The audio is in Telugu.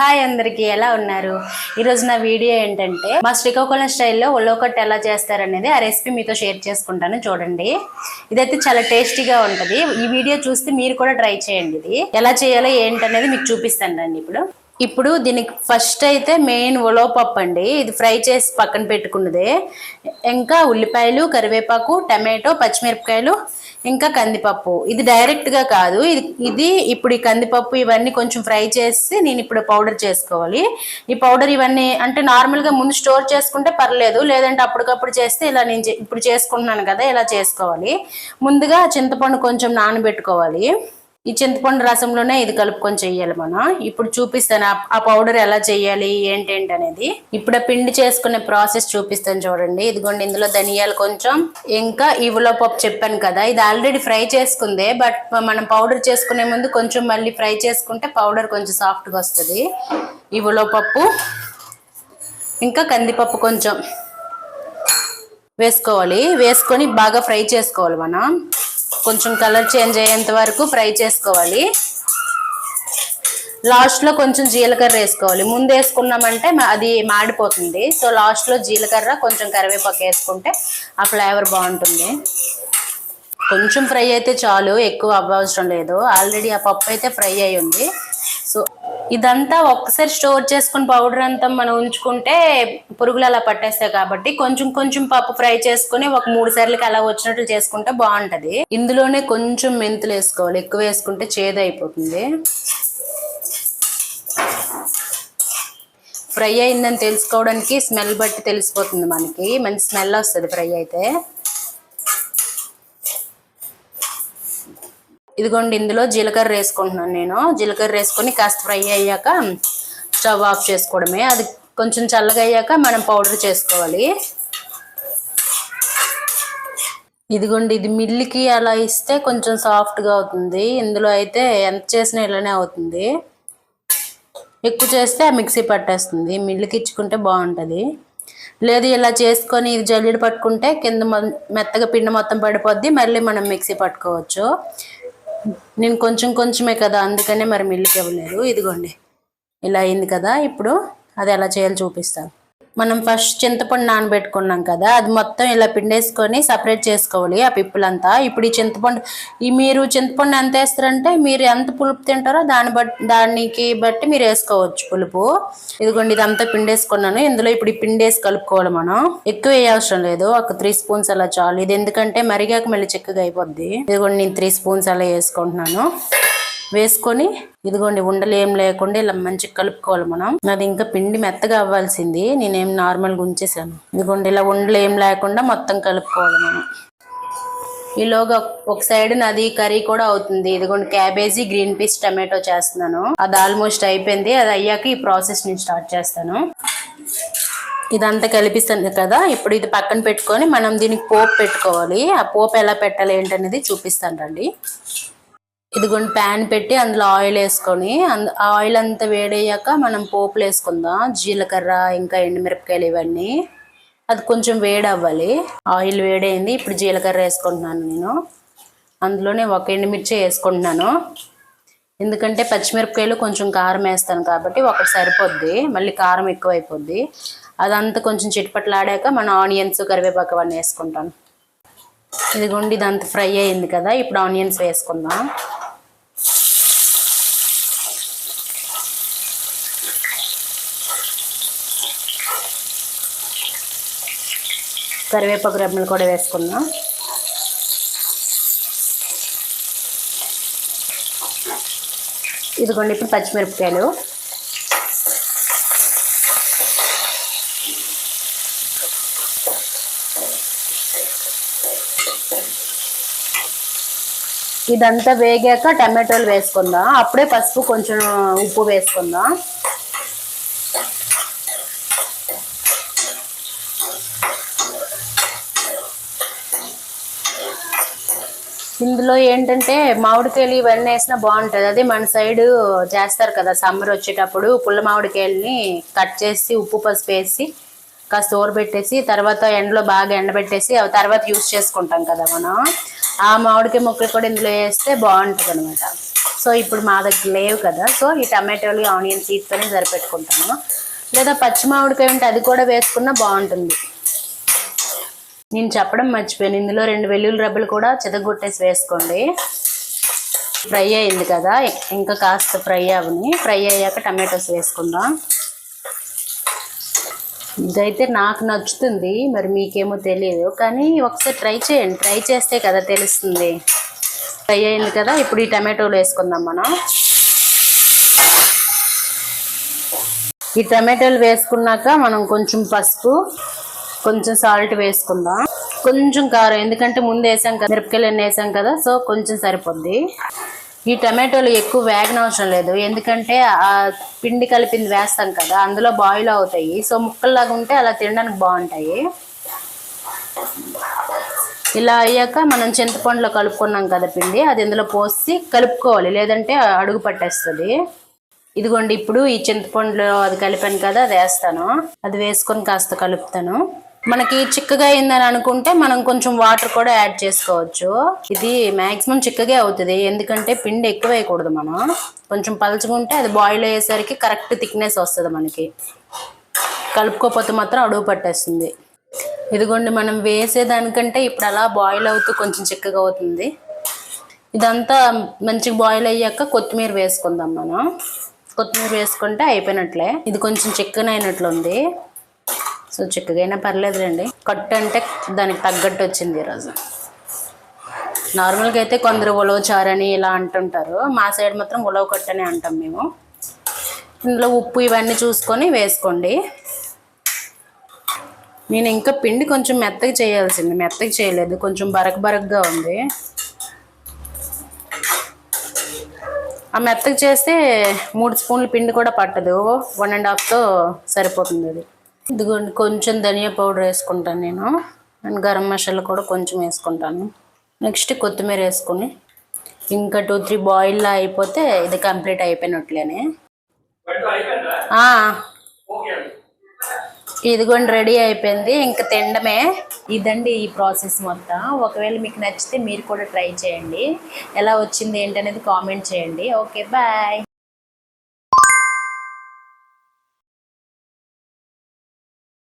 హాయ్ అందరికి ఎలా ఉన్నారు? ఈరోజు నా వీడియో ఏంటంటే మా శ్రీకాకుళం స్టైల్లో ఒళ్ళోకట్ ఎలా చేస్తారనేది ఆ రెసిపీ మీతో షేర్ చేసుకుంటాను చూడండి. ఇదైతే చాలా టేస్టీగా ఉంటుంది. ఈ వీడియో చూస్తే మీరు కూడా ట్రై చేయండి ఇది. ఎలా చేయాలో ఏంటనేది మీకు చూపిస్తాను అండి ఇప్పుడు. ఇప్పుడు దీనికి ఫస్ట్ అయితే మెయిన్ ఉలవపప్పు అండి. ఇది ఫ్రై చేసి పక్కన పెట్టుకున్నదే. ఇంకా ఉల్లిపాయలు కరివేపాకు టమాటో పచ్చిమిరపకాయలు ఇంకా కందిపప్పు. ఇది డైరెక్ట్గా కాదు. ఇది ఇది ఇప్పుడు ఈ కందిపప్పు ఇవన్నీ కొంచెం ఫ్రై చేసి నేను ఇప్పుడు పౌడర్ చేసుకోవాలి. ఈ పౌడర్ ఇవన్నీ అంటే నార్మల్గా ముందు స్టోర్ చేసుకుంటే పర్లేదు. లేదంటే అప్పటికప్పుడు చేస్తే ఇలా నేను ఇప్పుడు చేసుకుంటున్నాను కదా ఇలా చేసుకోవాలి. ముందుగా చింతపండు కొంచెం నానబెట్టుకోవాలి. ఈ చింతపండు రసంలోనే ఇది కలుపుకొని చెయ్యాలి మనం. ఇప్పుడు చూపిస్తాను ఆ- పౌడర్ ఎలా చేయాలి ఏంటేంటి అనేది. ఇప్పుడు పిండి చేసుకునే ప్రాసెస్ చూపిస్తాను చూడండి. ఇదిగోండి ఇందులో ధనియాలు కొంచెం ఇంకా ఈ పప్పు చెప్పాను కదా. ఇది ఆల్రెడీ ఫ్రై చేసుకుందే బట్ మనం పౌడర్ చేసుకునే ముందు కొంచెం మళ్ళీ ఫ్రై చేసుకుంటే పౌడర్ కొంచెం సాఫ్ట్గా వస్తుంది. ఈ పప్పు ఇంకా కందిపప్పు కొంచెం వేసుకోవాలి. వేసుకొని బాగా ఫ్రై చేసుకోవాలి మనం. కొంచెం కలర్ చేంజ్ అయ్యేంత వరకు ఫ్రై చేసుకోవాలి. లాస్ట్లో కొంచెం జీలకర్ర వేసుకోవాలి. ముందు వేసుకున్నామంటే అది మాడిపోతుంది. సో లాస్ట్లో జీలకర్ర కొంచెం కరివేపాకు వేసుకుంటే ఆ ఫ్లేవర్ బాగుంటుంది. కొంచెం ఫ్రై అయితే చాలు. ఎక్కువ అవ్వవసరం లేదు. ఆల్రెడీ ఆ పప్పు అయితే ఫ్రై అయి ఉంది సో ఇదంతా ఒక్కసారి స్టోర్ చేసుకుని పౌడర్ అంతా మనం ఉంచుకుంటే పురుగులు అలా పట్టేస్తాయి కాబట్టి కొంచెం కొంచెం పప్పు ఫ్రై చేసుకుని ఒక మూడు సార్లకి అలా వచ్చినట్లు చేసుకుంటే బాగుంటది. ఇందులోనే కొంచెం మెంతులు వేసుకోవాలి. ఎక్కువ వేసుకుంటే చేదు అయిపోతుంది ఫ్రై అయిందని తెలుసుకోవడానికి స్మెల్ బట్టి తెలిసిపోతుంది మనకి. మంచి స్మెల్ వస్తుంది ఫ్రై అయితే. ఇదిగోండి ఇందులో జీలకర్ర వేసుకుంటున్నాను నేను. జీలకర్ర వేసుకొని కాస్త ఫ్రై అయ్యాక స్టవ్ ఆఫ్ చేసుకోవడమే. అది కొంచెం చల్లగా అయ్యాక మనం పౌడర్ చేసుకోవాలి. ఇదిగోండి ఇది మిల్లికి అలా ఇస్తే కొంచెం సాఫ్ట్గా అవుతుంది. ఇందులో అయితే ఎంత చేసినా ఇలానే అవుతుంది. ఎక్కువ చేస్తే ఆ మిక్సీ పట్టేస్తుంది. మిల్లుకి ఇచ్చుకుంటే బాగుంటుంది. లేదు ఇలా చేసుకొని ఇది జల్లెడ పట్టుకుంటే కింద మెత్తగా పిండి మొత్తం పడిపోద్ది. మళ్ళీ మనం మిక్సీ పట్టుకోవచ్చు. నేను కొంచెం కొంచెమే కదా అందుకనే మరి మిల్లుకి ఇవ్వలేదు. ఇదిగోండి ఇలా అయింది కదా ఇప్పుడు అది ఎలా చేయాలో చూపిస్తాను. మనం ఫస్ట్ చింతపండు నానబెట్టుకున్నాం కదా అది మొత్తం ఇలా పిండేసుకొని సపరేట్ చేసుకోవాలి ఆ పిప్పులంతా. ఇప్పుడు ఈ చింతపండు ఈ మీరు చింతపండు ఎంత వేస్తారంటే మీరు ఎంత పులుపు తింటారో దాన్ని బట్టి దానికి బట్టి మీరు వేసుకోవచ్చు పులుపు. ఇదిగోండి ఇదంతా పిండేసుకున్నాను. ఇందులో ఇప్పుడు ఈ పిండేసి కలుపుకోవాలి మనం. ఎక్కువ వేయవసరం లేదు. ఒక త్రీ స్పూన్స్ అలా చాలు. ఇది ఎందుకంటే మరిగాక మళ్ళీ చిక్కగా అయిపోద్ది. ఇదిగోండి నేను త్రీ స్పూన్స్ అలా వేసుకుంటున్నాను. వేసుకొని ఇదిగోండి ఉండలు ఏం లేకుండా ఇలా మంచిగా కలుపుకోవాలి మనం. అది ఇంకా పిండి మెత్తగా అవ్వాల్సింది. నేనేం నార్మల్గా ఉంచేసాను. ఇదిగోండి ఇలా ఉండలు ఏం లేకుండా మొత్తం కలుపుకోవాలి మనం. ఈలోగా ఒక సైడ్ నాది కర్రీ కూడా అవుతుంది. ఇదిగోండి క్యాబేజీ గ్రీన్ పీస్ టమాటో చేస్తున్నాను. అది ఆల్మోస్ట్ అయిపోయింది. అది అయ్యాక ఈ ప్రాసెస్ నేను స్టార్ట్ చేస్తాను. ఇదంతా కలిపిస్తుంది కదా. ఇప్పుడు ఇది పక్కన పెట్టుకొని మనం దీనికి పోపు పెట్టుకోవాలి. ఆ పోపు ఎలా పెట్టాలి ఏంటనేది చూపిస్తాను రండి. ఇదిగోండి ప్యాన్ పెట్టి అందులో ఆయిల్ వేసుకొని ఆయిల్ అంతా వేడయ్యాక మనం పోపులు వేసుకుందాం. జీలకర్ర ఇంకా ఎండుమిరపకాయలు ఇవన్నీ. అది కొంచెం వేడి అవ్వాలి ఆయిల్ వేడైంది ఇప్పుడు జీలకర్ర వేసుకుంటున్నాను నేను. అందులోనే ఒక ఎండుమిర్చి వేసుకుంటున్నాను. ఎందుకంటే పచ్చిమిరపకాయలు కొంచెం కారం వేస్తాను కాబట్టి ఒకటి సరిపోద్ది మళ్ళీ కారం ఎక్కువైపోద్ది. అదంతా కొంచెం చిట్పట్లాడాక మనం ఆనియన్స్ కరివేపాకు అవన్నీ వేసుకుంటాను. ఇదిగోండి దాంతో ఫ్రై అయింది కదా ఇప్పుడు ఆనియన్స్ వేసుకుందాం. కరివేపాకు రెమ్మలు కూడా వేసుకుందాం. ఇదిగోండి ఇప్పుడు పచ్చిమిరపకాయలు. ఇదంతా వేగాక టమాటోలు వేసుకుందాం. అప్పుడే పసుపు కొంచెం ఉప్పు వేసుకుందాం. ఇందులో ఏంటంటే మామిడికాయలు ఇవన్నీ వేసినా బాగుంటుంది. అదే మన సైడ్ చేస్తారు కదా సమ్మర్ వచ్చేటప్పుడు పుల్ల మామిడికాయలని కట్ చేసి ఉప్పు పసుపు వేసి కాస్త ఊరబెట్టేసి తర్వాత ఎండలో బాగా ఎండబెట్టేసి తర్వాత యూస్ చేసుకుంటాం కదా మనం. ఆ మామిడికాయ ముక్కలు కూడా ఇందులో వేస్తే బాగుంటుంది అనమాట సో ఇప్పుడు మా దగ్గర లేవు కదా. సో ఈ టమాటోలు ఆనియన్ సీడ్తోనే సరిపెట్టుకుంటాను లేదా పచ్చి మామిడికాయ ఉంటే అది కూడా వేసుకున్నా బాగుంటుంది. నేను చెప్పడం మర్చిపోయాను. ఇందులో రెండు వెల్లుల్లి రబ్బలు కూడా చెదగొట్టేసి వేసుకోండి. ఫ్రై అయింది కదా. ఇంకా కాస్త ఫ్రై అవని. ఫ్రై అయ్యాక టమాటోస్ వేసుకుందాం. ఇదైతే నాకు నచ్చుతుంది మరి మీకేమో తెలియదు కానీ ఒకసారి ట్రై చేయండి ట్రై చేస్తే కదా తెలుస్తుంది. ఫ్రై అయింది కదా ఇప్పుడు ఈ టమాటోలు వేసుకుందాం మనం. ఈ టమాటోలు వేసుకున్నాక మనం కొంచెం పసుపు కొంచెం సాల్ట్ వేసుకుందాం. కొంచెం కారం ఎందుకంటే ముందు వేసాం కదా మిరపకాయలు వేసాం కదా సో కొంచెం సరిపోద్ది. ఈ టమాటోలు ఎక్కువ వేగనవసరం లేదు. ఎందుకంటే ఆ పిండి కలిపింది వేస్తాం కదా అందులో బాయిల్ అవుతాయి. సో ముక్కల్లాగా ఉంటే అలా తినడానికి బాగుంటాయి. ఇలా అయ్యాక మనం చింతపండులో కలుపుకున్నాం కదా పిండి అది ఇందులో పోసి కలుపుకోవాలి. లేదంటే అడుగు పట్టేస్తుంది. ఇదిగోండి ఇప్పుడు ఈ చింతపండులో అది కలిపాను కదా అది వేస్తాను. అది వేసుకొని కాస్త కలుపుతాను. మనకి చిక్కగా అయిందని అనుకుంటే మనం కొంచెం వాటర్ కూడా యాడ్ చేసుకోవచ్చు. ఇది మాక్సిమం చిక్కగా అవుతుంది. ఎందుకంటే పిండి ఎక్కువ వేయకూడదు మనం. కొంచెం పలుచుకుంటే అది బాయిల్ అయ్యేసరికి కరెక్ట్ థిక్నెస్ వస్తుంది మనకి. కలుపుకోకపోతే మాత్రం అడుగు పట్టేస్తుంది. ఇదిగోండి మనం వేసేదానికంటే ఇప్పుడు అలా బాయిల్ అవుతూ కొంచెం చిక్కగా అవుతుంది. ఇదంతా మంచిగా బాయిల్ అయ్యాక కొత్తిమీర వేసుకుందాం మనం. కొత్తిమీర వేసుకుంటే అయిపోయినట్లే. ఇది కొంచెం చిక్కనైనట్లుంది. సో చిక్కగా అయినా పర్లేదులేండి. కట్టు అంటే దానికి తగ్గట్టు వచ్చింది ఈరోజు నార్మల్గా అయితే కొందరు ఉలవ చారని ఇలా అంటుంటారు. మా సైడ్ మాత్రం ఉలవ కట్టని అంటాం మేము. ఇందులో ఉప్పు ఇవన్నీ చూసుకొని వేసుకోండి. నేను ఇంకా పిండి కొంచెం మెత్తగా చేయాల్సింది. మెత్తగా చేయలేదు. కొంచెం బరక్ బరక్గా ఉంది. ఆ మెత్తగా చేస్తే మూడు స్పూన్ల పిండి కూడా పట్టదు. వన్ అండ్ హాఫ్తో సరిపోతుంది అది. ఇదిగోండి కొంచెం ధనియా పౌడర్ వేసుకుంటాను నేను. అండ్ గరం మసాలా కూడా కొంచెం వేసుకుంటాను. నెక్స్ట్ కొత్తిమీర వేసుకొని ఇంకా టూ త్రీ బాయిల్లో అయిపోతే ఇది కంప్లీట్ అయిపోయినట్లేనే. ఇదిగోండి రెడీ అయిపోయింది. ఇంకా తినడమే. ఇదండి ఈ ప్రాసెస్ మొత్తం. ఒకవేళ మీకు నచ్చితే మీరు కూడా ట్రై చేయండి. ఎలా వచ్చింది ఏంటనేది కామెంట్ చేయండి. Okay bye.